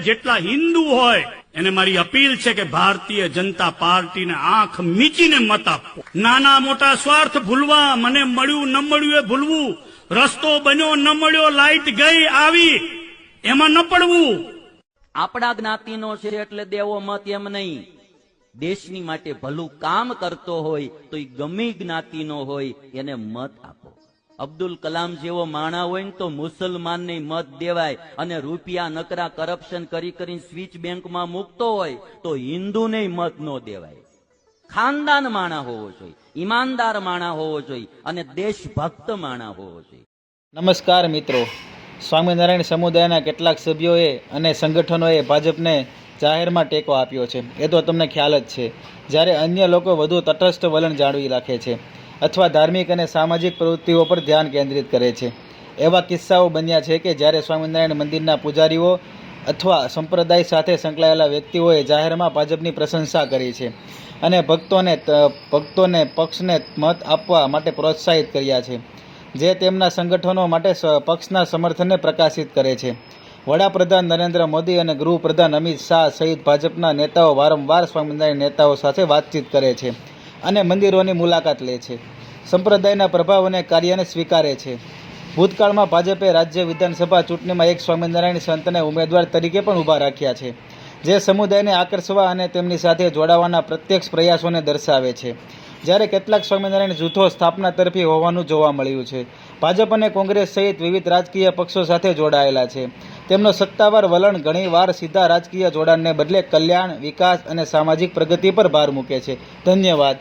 જેટલા હિન્દુ હોય, એને મારી અપીલ છે કે ભારતીય જનતા પાર્ટીને આંખ મીચીને મત આપો. નાના મોટા સ્વાર્થ ભૂલવા મને મળ્યું, ન મળ્યું એ ભૂલવું. રસ્તો બન્યો, ન મળ્યો, લાઈટ ગઈ, આવી. એમાં ન પડવું. આપણા જ્ઞાતિનો છે એટલે દેવો મત એમ નહીં. દેશની માટે ભલું કામ કરતો હોય તો એ ગમે જ્ઞાતિનો હોય, એને મત આપો. અબ્દુલ કલામ જેવો માણા હોય ને તો મુસલમાનને મત દેવાય અને રૂપિયા નકરા કરપ્શન કરી કરીને સ્વિચ બેંકમાં મૂકતો હોય તો હિન્દુને મત ન દેવાય. ખાનદાન માણા હોવો જોઈએ, ઈમાનદાર માણા હોવો જોઈએ અને દેશભક્ત માણા હોવો જોઈએ. નમસ્કાર મિત્રો. સ્વામિનારાયણ સમુદાયના કેટલાક સભ્યોએ અને સંગઠનોએ ભાજપને જાહેરમાં ટેકો આપ્યો છે. એ તો તમને ખ્યાલ જ છે. જ્યારે અન્ય લોકો વધુ તટસ્થ વલણ જાળવી રાખે છે. અથવા ધાર્મિક અને સામાજિક પ્રવૃત્તિઓ પર ધ્યાન કેન્દ્રિત કરે છે. એવા કિસ્સાઓ બન્યા છે કે જ્યારે સ્વામિનારાયણ મંદિરના પૂજારીઓ અથવા સંપ્રદાય સાથે સંકળાયેલા વ્યક્તિઓએ જાહેરમાં ભાજપની પ્રશંસા કરી છે અને ભક્તોને ભક્તોને પક્ષને મત આપવા માટે પ્રોત્સાહિત કર્યા છે, જે તેમના સંગઠનો માટે પક્ષના સમર્થનને પ્રકાશિત કરે છે. વડાપ્રધાન નરેન્દ્ર મોદી અને ગૃહપ્રધાન અમિત શાહ સહિત ભાજપના નેતાઓ વારંવાર સ્વામિનારાયણ નેતાઓ સાથે વાતચીત કરે છે. અને મંદિરોની મુલાકાત લે છે. સંપ્રદાયના પ્રભાવ અને કાર્યને સ્વીકારે છે. ભૂતકાળમાં ભાજપે રાજ્ય વિધાનસભા ચૂંટણીમાં એક સ્વામિનારાયણ સંતને ઉમેદવાર તરીકે પણ ઊભા રાખ્યા છે, જે સમુદાયને આકર્ષવા અને તેમની સાથે જોડાવાના પ્રત્યક્ષ પ્રયાસોને દર્શાવે છે. જ્યારે કેટલાક સ્વામિનારાયણ જૂથો સ્થાપના તરફી હોવાનું જોવા મળ્યું છે. ભાજપ અને કોંગ્રેસ સહિત વિવિધ રાજકીય પક્ષો સાથે જોડાયેલા છે. તેમનો સત્તાવાર વલણ ઘણીવાર સીધા રાજકીય જોડાણને બદલે કલ્યાણ, વિકાસ અને સામાજિક પ્રગતિ પર ભાર મૂકે છે. ધન્યવાદ.